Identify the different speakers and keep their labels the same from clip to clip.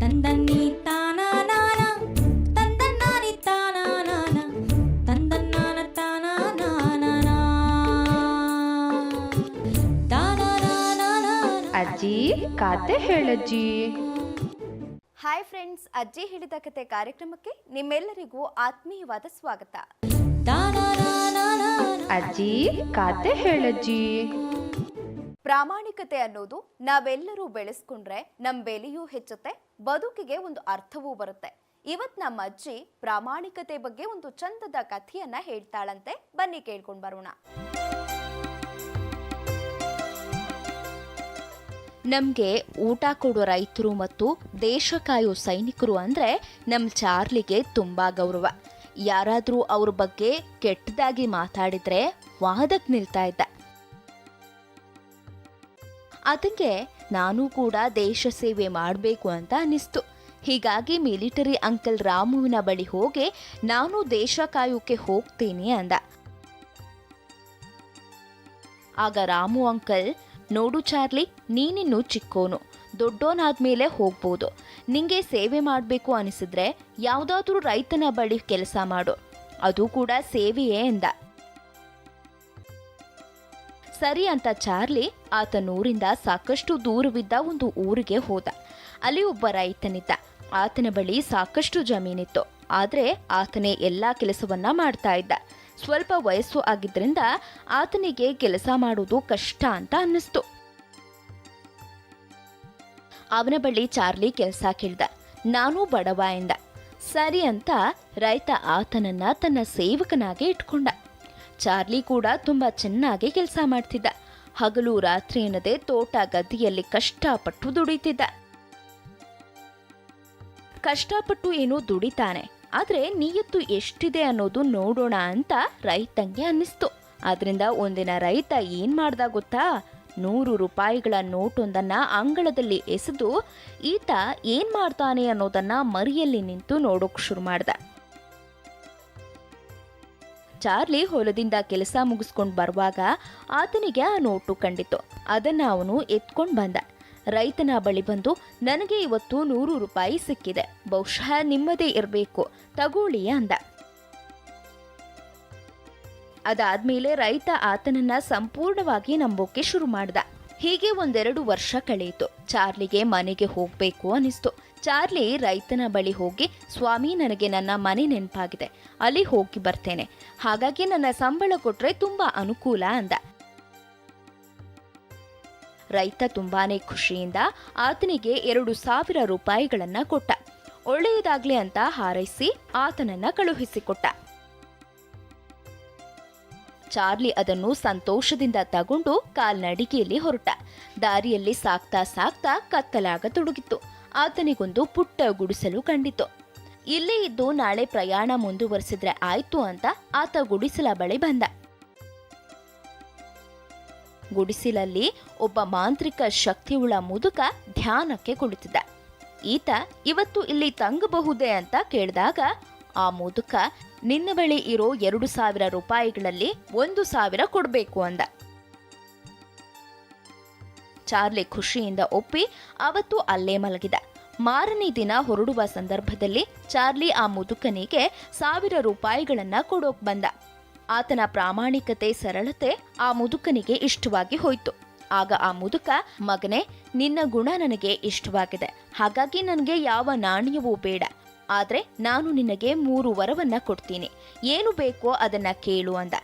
Speaker 1: ತಂದನ್ನಿ ತಾನಾನಾನ ತಂದನ್ನಾನಿ ತಾನಾನಾನ ತಂದನ್ನಾನ ತಾನಾನಾನ ತಾನಾನಾನಾನ
Speaker 2: ಅಜ್ಜಿ ಕತೆ ಹೇಳಜ್ಜಿ.
Speaker 3: Hi friends ಅಜ್ಜಿ ಹೇಳಿದ ಕತೆ ಕಾರ್ಯಕ್ರಮಕ್ಕೆ ನಿಮ್ಮೆಲ್ಲರಿಗೂ ಆತ್ಮೀಯವಾದ ಸ್ವಾಗತ.
Speaker 2: ಅಜ್ಜಿ ಕಾತೆ ಹೇಳಜ್ಜಿ.
Speaker 3: ಪ್ರಾಮಾಣಿಕತೆ ಅನ್ನೋದು ನಾವೆಲ್ಲರೂ ಬೆಳೆಸ್ಕೊಂಡ್ರೆ ನಮ್ಮ ಬೆಲೆಯೂ ಹೆಚ್ಚುತ್ತೆ, ಬದುಕಿಗೆ ಒಂದು ಅರ್ಥವೂ ಬರುತ್ತೆ. ಇವತ್ ನಮ್ಮ ಅಜ್ಜಿ ಪ್ರಾಮಾಣಿಕತೆ ಬಗ್ಗೆ ಒಂದು ಚಂದದ ಕಥೆಯನ್ನ ಹೇಳ್ತಾಳಂತೆ. ಬನ್ನಿ ಕೇಳ್ಕೊಂಡ್ ಬರೋಣ. ನಮಗೆ ಊಟ ಕೊಡೋ ರೈತರು ಮತ್ತು ದೇಶ ಕಾಯೋ ಸೈನಿಕರು ಅಂದರೆ ನಮ್ಮ ಚಾರ್ಲಿಗೆ ತುಂಬ ಗೌರವ. ಯಾರಾದರೂ ಅವ್ರ ಬಗ್ಗೆ ಕೆಟ್ಟದಾಗಿ ಮಾತಾಡಿದ್ರೆ ವಾದಕ್ಕೆ ನಿಲ್ತಾ ಇದ್ದ. ಅದಕ್ಕೆ ನಾನು ಕೂಡ ದೇಶ ಸೇವೆ ಮಾಡಬೇಕು ಅಂತ ಅನಿಸ್ತು ಹೀಗಾಗಿ ಮಿಲಿಟರಿ ಅಂಕಲ್ ರಾಮುವಿನ ಬಳಿ ಹೋಗಿ ನಾನು ದೇಶ ಕಾಯೋಕೆ ಹೋಗ್ತೀನಿ ಅಂದ. ಆಗ ರಾಮು ಅಂಕಲ್, ನೋಡು ಚಾರ್ಲಿ, ನೀನಿನ್ನು ಚಿಕ್ಕೋನು, ದೊಡ್ಡೋನಾದ್ಮೇಲೆ ಹೋಗ್ಬೋದು. ನಿಂಗೆ ಸೇವೆ ಮಾಡಬೇಕು ಅನಿಸಿದ್ರೆ ಯಾವುದಾದ್ರೂ ರೈತನ ಬಳಿ ಕೆಲಸ ಮಾಡು. ಅದು ಕೂಡ ಸೇವೆಯೇ ಎಂದ ಸರಿ ಅಂತ ಚಾರ್ಲಿ ಆತನೂರಿಂದ ಸಾಕಷ್ಟು ದೂರವಿದ್ದ ಒಂದು ಊರಿಗೆ ಹೋದ. ಅಲ್ಲಿ ಒಬ್ಬ ರೈತನಿದ್ದ. ಆತನ ಬಳಿ ಸಾಕಷ್ಟು ಜಮೀನಿತ್ತು. ಆದರೆ ಆತನೇ ಎಲ್ಲ ಕೆಲಸವನ್ನ ಮಾಡ್ತಾ ಇದ್ದ. ಸ್ವಲ್ಪ ವಯಸ್ಸು ಆಗಿದ್ದರಿಂದ ಆತನಿಗೆ ಕೆಲಸ ಮಾಡುವುದು ಕಷ್ಟ ಅಂತ ಅನ್ನಿಸ್ತು. ಅವನ ಬಳಿ ಚಾರ್ಲಿ ಕೆಲಸ ಕೇಳ್ದ. ನಾನು ಬಡವ ಎಂದ. ಸರಿ ಅಂತ ರೈತ ಆತನನ್ನ ತನ್ನ ಸೇವಕನಾಗಿ ಇಟ್ಕೊಂಡ. ಚಾರ್ಲಿ ಕೂಡ ತುಂಬಾ ಚೆನ್ನಾಗಿ ಕೆಲಸ ಮಾಡ್ತಿದ್ದ. ಹಗಲು ರಾತ್ರಿ ಎನ್ನದೆ ತೋಟ ಗದ್ದೆಯಲ್ಲಿ ಕಷ್ಟಪಟ್ಟು ದುಡಿತಿದ್ದ. ಕಷ್ಟಪಟ್ಟು ಏನೋ ದುಡಿತಾನೆ, ಆದರೆ ನಿಯತ್ತು ಎಷ್ಟಿದೆ ಅನ್ನೋದು ನೋಡೋಣ ಅಂತ ರೈತಂಗೆ ಅನ್ನಿಸ್ತು. ಆದ್ರಿಂದ ಒಂದಿನ ರೈತ ಏನ್ ಮಾಡ್ದ ಗೊತ್ತಾ? ನೂರು ರೂಪಾಯಿಗಳ ನೋಟೊಂದನ್ನ ಅಂಗಳದಲ್ಲಿ ಎಸೆದು ಈತ ಏನ್ ಮಾಡ್ತಾನೆ ಅನ್ನೋದನ್ನ ಮರಿಯಲ್ಲಿ ನಿಂತು ನೋಡೋಕ್ ಶುರು ಮಾಡ್ದ. ಚಾರ್ಲಿ ಹೊಲದಿಂದ ಕೆಲಸ ಮುಗಿಸ್ಕೊಂಡು ಬರುವಾಗ ಆತನಿಗೆ ಆ ನೋಟು ಕಂಡಿತು. ಅದನ್ನು ಅವನು ಎತ್ಕೊಂಡು ಬಂದ. ರೈತನ ಬಳಿ ಬಂದು, ನನಗೆ ಇವತ್ತು ನೂರು ರೂಪಾಯಿ ಸಿಕ್ಕಿದೆ. ಬಹುಶಃ ನಿಮ್ಮದೇ ಇರಬೇಕು. ತಗೊಳ್ಳಿ ಅಂದ. ಅದಾದ್ಮೇಲೆ ರೈತ ಆತನನ್ನ ಸಂಪೂರ್ಣವಾಗಿ ನಂಬೋಕೆ ಶುರು ಮಾಡ್ದ. ಹೀಗೆ ಒಂದೆರಡು ವರ್ಷ ಕಳೆಯಿತು. ಚಾರ್ಲಿಗೆ ಮನೆಗೆ ಹೋಗಬೇಕು ಅನಿಸ್ತು. ಚಾರ್ಲಿ ರೈತನ ಬಳಿ ಹೋಗಿ, ಸ್ವಾಮಿ, ನನಗೆ ನನ್ನ ಮನೆ ನೆನಪಾಗಿದೆ. ಅಲ್ಲಿ ಹೋಗಿ ಬರ್ತೇನೆ. ಹಾಗಾಗಿ ನನ್ನ ಸಂಬಳ ಕೊಟ್ರೆ ತುಂಬಾ ಅನುಕೂಲ ಅಂದ. ರೈತ ತುಂಬಾನೇ ಖುಷಿಯಿಂದ ಆತನಿಗೆ ಎರಡು ಸಾವಿರ ರೂಪಾಯಿಗಳನ್ನ ಕೊಟ್ಟ. ಒಳ್ಳೆಯದಾಗ್ಲಿ ಅಂತ ಹಾರೈಸಿ ಆತನನ್ನ ಕಳುಹಿಸಿಕೊಟ್ಟ. ಚಾರ್ಲಿ ಅದನ್ನು ಸಂತೋಷದಿಂದ ತಗೊಂಡು ಕಾಲ್ನಡಿಗೆಯಲ್ಲಿ ಹೊರಟ. ದಾರಿಯಲ್ಲಿ ಸಾಕ್ತಾ ಸಾಕ್ತಾ ಕತ್ತಲಾಗತೊಡಗಿತ್ತು ಆತನಿಗೊಂದು ಪುಟ್ಟ ಗುಡಿಸಲು ಕಂಡಿತು. ಇಲ್ಲೇ ಇದ್ದು ನಾಳೆ ಪ್ರಯಾಣ ಮುಂದುವರೆಸಿದ್ರೆ ಆಯ್ತು ಅಂತ ಆತ ಗುಡಿಸಲ ಬಳಿ ಬಂದ. ಗುಡಿಸಿಲಲ್ಲಿ ಒಬ್ಬ ಮಾಂತ್ರಿಕ ಶಕ್ತಿಯುಳ್ಳ ಮುದುಕ ಧ್ಯಾನಕ್ಕೆ ಕುಳಿತಿದ್ದ. ಈತ, ಇವತ್ತು ಇಲ್ಲಿ ತಂಗಬಹುದೇ? ಅಂತ ಕೇಳಿದಾಗ, ಆ ಮುದುಕ ನಿನ್ನ ಬಳಿ ಇರೋ ಎರಡು ಸಾವಿರ ರೂಪಾಯಿಗಳಲ್ಲಿ ಒಂದು ಸಾವಿರ ಕೊಡಬೇಕು ಅಂದ. ಚಾರ್ಲಿ ಖುಷಿಯಿಂದ ಒಪ್ಪಿ ಅವತ್ತು ಅಲ್ಲೇ ಮಲಗಿದ. ಮಾರನೇ ದಿನ ಹೊರಡುವ ಸಂದರ್ಭದಲ್ಲಿ ಚಾರ್ಲಿ ಆ ಮುದುಕನಿಗೆ ಸಾವಿರ ರೂಪಾಯಿಗಳನ್ನ ಕೊಡೋಕ್ ಬಂದ. ಆತನ ಪ್ರಾಮಾಣಿಕತೆ, ಸರಳತೆ ಆ ಮುದುಕನಿಗೆ ಇಷ್ಟವಾಗಿ ಹೋಯ್ತು. ಆಗ ಆ ಮುದುಕ, ಮಗನೇ, ನಿನ್ನ ಗುಣ ನನಗೆ ಇಷ್ಟವಾಗಿದೆ. ಹಾಗಾಗಿ ನನಗೆ ಯಾವ ನಾಣ್ಯವೂ ಬೇಡ. ಆದ್ರೆ ನಾನು ನಿನಗೆ ಮೂರು ವರವನ್ನ ಕೊಡ್ತೀನಿ. ಏನು ಬೇಕೋ ಅದನ್ನ ಕೇಳು ಅಂದ.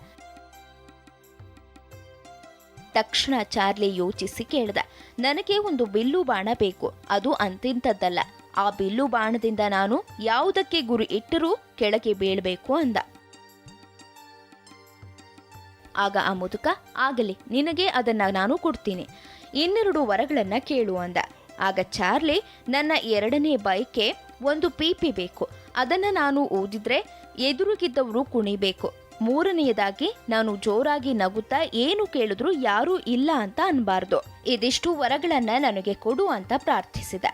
Speaker 3: ತಕ್ಷಣ ಚಾರ್ಲಿ ಯೋಚಿಸಿ ಕೇಳ್ದ. ನನಗೆ ಒಂದು ಬಿಲ್ಲು ಬಾಣ ಬೇಕು. ಅದು ಅಂತಿಂಥದ್ದಲ್ಲ. ಆ ಬಿಲ್ಲು ಬಾಣದಿಂದ ನಾನು ಯಾವುದಕ್ಕೆ ಗುರಿ ಇಟ್ಟರೂ ಕೆಳಗೆ ಬೀಳ್ಬೇಕು ಅಂದ. ಆಗ ಆ ಮುದುಕ, ಆಗಲಿ, ನಿನಗೆ ಅದನ್ನ ನಾನು ಕೊಡ್ತೀನಿ. ಇನ್ನೆರಡು ವರಗಳನ್ನ ಕೇಳು ಅಂದ. ಆಗ ಚಾರ್ಲಿ, ನನ್ನ ಎರಡನೇ ಬೈಕ್ಗೆ ಒಂದು ಪೀಪಿ ಬೇಕು. ಅದನ್ನ ನಾನು ಓದಿದ್ರೆ ಎದುರುಗಿದ್ದವರು ಕುಣಿಬೇಕು. ಮೂರನೆಯದಾಗಿ ನಾನು ಜೋರಾಗಿ ನಗುತ್ತಾ ಏನು ಕೇಳಿದ್ರು ಯಾರೂ ಇಲ್ಲ ಅಂತ ಅನ್ಬಾರ್ದು. ಇದಿಷ್ಟು ವರಗಳನ್ನ ನನಗೆ ಕೊಡು ಅಂತ ಪ್ರಾರ್ಥಿಸಿದ.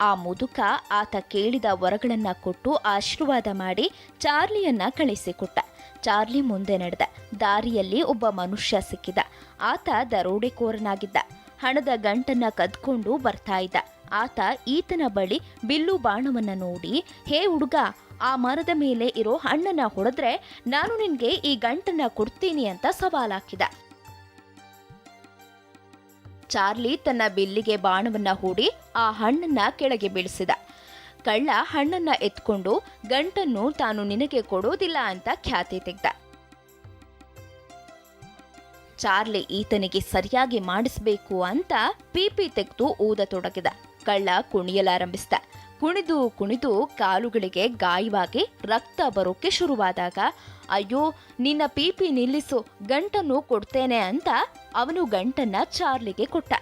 Speaker 3: ಆ ಮುದುಕ ಆತ ಕೇಳಿದ ವರಗಳನ್ನ ಕೊಟ್ಟು ಆಶೀರ್ವಾದ ಮಾಡಿ ಚಾರ್ಲಿಯನ್ನ ಕಳಿಸಿಕೊಟ್ಟ. ಚಾರ್ಲಿ ಮುಂದೆ ನಡೆದ. ದಾರಿಯಲ್ಲಿ ಒಬ್ಬ ಮನುಷ್ಯ ಸಿಕ್ಕಿದ. ಆತ ದರೋಡೆಕೋರನಾಗಿದ್ದ. ಹಣದ ಗಂಟನ್ನ ಕದ್ಕೊಂಡು ಬರ್ತಾ ಇದ್ದ. ಆತ ಈತನ ಬಳಿ ಬಿಲ್ಲು ಬಾಣವನ್ನು ನೋಡಿ, ಹೇ ಹುಡುಗ, ಆ ಮರದ ಮೇಲೆ ಇರೋ ಹಣ್ಣನ್ನ ಹೊಡೆದ್ರೆ ನಾನು ನಿನಗೆ ಈ ಗಂಟನ್ನ ಕೊಡ್ತೀನಿ ಅಂತ ಸವಾಲಾಕಿದ. ಚಾರ್ಲಿ ತನ್ನ ಬಿಲ್ಲಿಗೆ ಬಾಣವನ್ನ ಹೂಡಿ ಆ ಹಣ್ಣನ್ನ ಕೆಳಗೆ ಬೀಳಿಸಿದ. ಕಳ್ಳ ಹಣ್ಣನ್ನ ಎತ್ಕೊಂಡು ಗಂಟನ್ನು ತಾನು ನಿನಗೆ ಕೊಡೋದಿಲ್ಲ ಅಂತ ಖ್ಯಾತಿ ತೆಗ್ದ. ಚಾರ್ಲಿ ಈತನಿಗೆ ಸರಿಯಾಗಿ ಮಾಡಿಸ್ಬೇಕು ಅಂತ ಪಿಪಿ ತೆಗೆದು ಊದತೊಡಗಿದ ಕಳ್ಳ ಕುಣಿಯಲಾರಂಭಿಸಿದ. ಕುಣಿದು ಕುಣಿದು ಕಾಲುಗಳಿಗೆ ಗಾಯವಾಗಿ ರಕ್ತ ಬರೋಕೆ ಶುರುವಾದಾಗ, ಅಯ್ಯೋ, ನಿನ್ನ ಪಿಪಿ ನಿಲ್ಲಿಸು, ಗಂಟನ್ನು ಕೊಡ್ತೇನೆ ಅಂತ ಅವನು ಗಂಟನ್ನ ಚಾರ್ಲಿಗೆ ಕೊಟ್ಟ.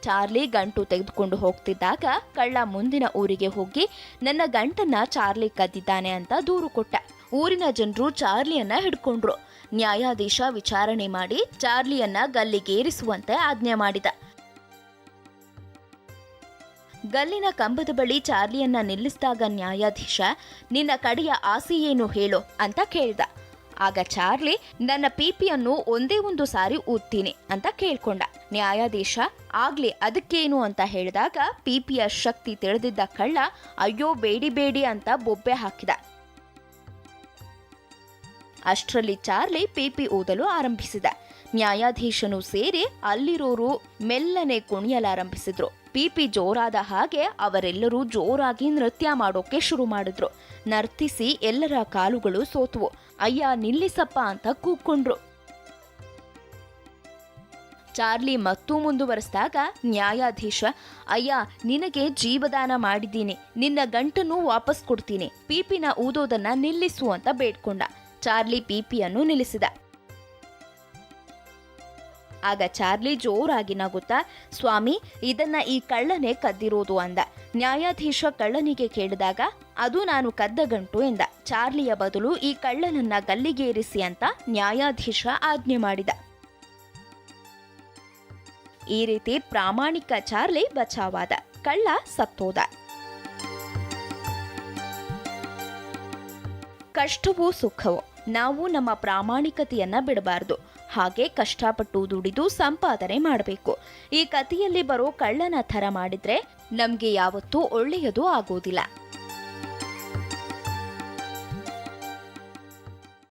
Speaker 3: ಚಾರ್ಲಿ ಗಂಟು ತೆಗೆದುಕೊಂಡು ಹೋಗ್ತಿದ್ದಾಗ ಕಳ್ಳ ಮುಂದಿನ ಊರಿಗೆ ಹೋಗಿ, ನನ್ನ ಗಂಟನ್ನ ಚಾರ್ಲಿ ಕದ್ದಿದ್ದಾನೆ ಅಂತ ದೂರು ಕೊಟ್ಟ. ಊರಿನ ಜನರು ಚಾರ್ಲಿಯನ್ನ ಹಿಡ್ಕೊಂಡ್ರು. ನ್ಯಾಯಾಧೀಶ ವಿಚಾರಣೆ ಮಾಡಿ ಚಾರ್ಲಿಯನ್ನ ಗಲ್ಲಿಗೇರಿಸುವಂತೆ ಆಜ್ಞೆ ಮಾಡಿದ. ಗಲ್ಲಿನ ಕಂಬದ ಬಳಿ ಚಾರ್ಲಿಯನ್ನ ನಿಲ್ಲಿಸಿದಾಗ ನ್ಯಾಯಾಧೀಶ, ನಿನ್ನ ಕಡೆಯ ಆಸೆ ಏನು ಹೇಳು ಅಂತ ಕೇಳಿದ. ಆಗ ಚಾರ್ಲಿ, ನನ್ನ ಪಿಪಿಯನ್ನು ಒಂದೇ ಒಂದು ಸಾರಿ ಊದ್ತೀನಿ ಅಂತ ಕೇಳ್ಕೊಂಡ. ನ್ಯಾಯಾಧೀಶ, ಆಗ್ಲಿ ಅದಕ್ಕೇನು ಅಂತ ಹೇಳಿದಾಗ ಪಿಪಿಯ ಶಕ್ತಿ ತಿಳಿದಿದ್ದ ಕಳ್ಳ, ಅಯ್ಯೋ, ಬೇಡಿ ಬೇಡಿ ಅಂತ ಬೊಬ್ಬೆ ಹಾಕಿದ. ಅಷ್ಟರಲ್ಲಿ ಚಾರ್ಲಿ ಪಿಪಿ ಓದಲು ಆರಂಭಿಸಿದ. ನ್ಯಾಯಾಧೀಶನು ಸೇರಿ ಅಲ್ಲಿರೋರು ಮೆಲ್ಲನೆ ಕುಣಿಯಲಾರಂಭಿಸಿದ್ರು. ಪಿಪಿ ಜೋರಾದ ಹಾಗೆ ಅವರೆಲ್ಲರೂ ಜೋರಾಗಿ ನೃತ್ಯ ಮಾಡೋಕೆ ಶುರು ಮಾಡಿದ್ರು. ನರ್ತಿಸಿ ಎಲ್ಲರ ಕಾಲುಗಳು ಸೋತವು. ಅಯ್ಯ ನಿಲ್ಲಿಸಪ್ಪ ಅಂತ ಕೂಕೊಂಡ್ರು ಚಾರ್ಲಿ ಮತ್ತೂ ಮುಂದುವರೆಸಿದಾಗ ನ್ಯಾಯಾಧೀಶ, ಅಯ್ಯ, ನಿನಗೆ ಜೀವದಾನ ಮಾಡಿದ್ದೀನಿ. ನಿನ್ನ ಗಂಟನ್ನು ವಾಪಸ್ ಕೊಡ್ತೀನಿ. ಪಿಪಿನ ಊದೋದನ್ನ ನಿಲ್ಲಿಸು ಅಂತ ಬೇಡ್ಕೊಂಡ. ಚಾರ್ಲಿ ಪಿಪಿಯನ್ನು ನಿಲ್ಲಿಸಿದ. ಆಗ ಚಾರ್ಲಿ ಜೋರಾಗಿ ನಗುತ್ತಾ, ಸ್ವಾಮಿ, ಇದನ್ನ ಈ ಕಳ್ಳನೇ ಕದ್ದಿರೋದು ಅಂದ. ನ್ಯಾಯಾಧೀಶ ಕಳ್ಳನಿಗೆ ಕೇಳಿದಾಗ, ಅದು ನಾನು ಕದ್ದ ಗಂಟು ಎಂದ. ಚಾರ್ಲಿಯ ಬದಲು, ಈ ಕಳ್ಳನನ್ನ ಗಲ್ಲಿಗೇರಿಸಿ ಅಂತ ನ್ಯಾಯಾಧೀಶ ಆಜ್ಞೆ ಮಾಡಿದ. ಈ ರೀತಿ ಪ್ರಾಮಾಣಿಕ ಚಾರ್ಲಿ ಬಚಾವಾದ. ಕಳ್ಳ ಸತ್ತೋದ. ಕಷ್ಟವೂ ಸುಖವೋ? ನಾವು ನಮ್ಮ ಪ್ರಾಮಾಣಿಕತೆಯನ್ನು ಬಿಡಬಾರ್ದು. ಹಾಗೆ ಕಷ್ಟಪಟ್ಟು ದುಡಿದು ಸಂಪಾದನೆ ಮಾಡಬೇಕು. ಈ ಕಥೆಯಲ್ಲಿ ಬರೋ ಕಳ್ಳನ ಥರ ಮಾಡಿದ್ರೆ ನಮಗೆ ಯಾವತ್ತೂ ಒಳ್ಳೆಯದು ಆಗೋದಿಲ್ಲ.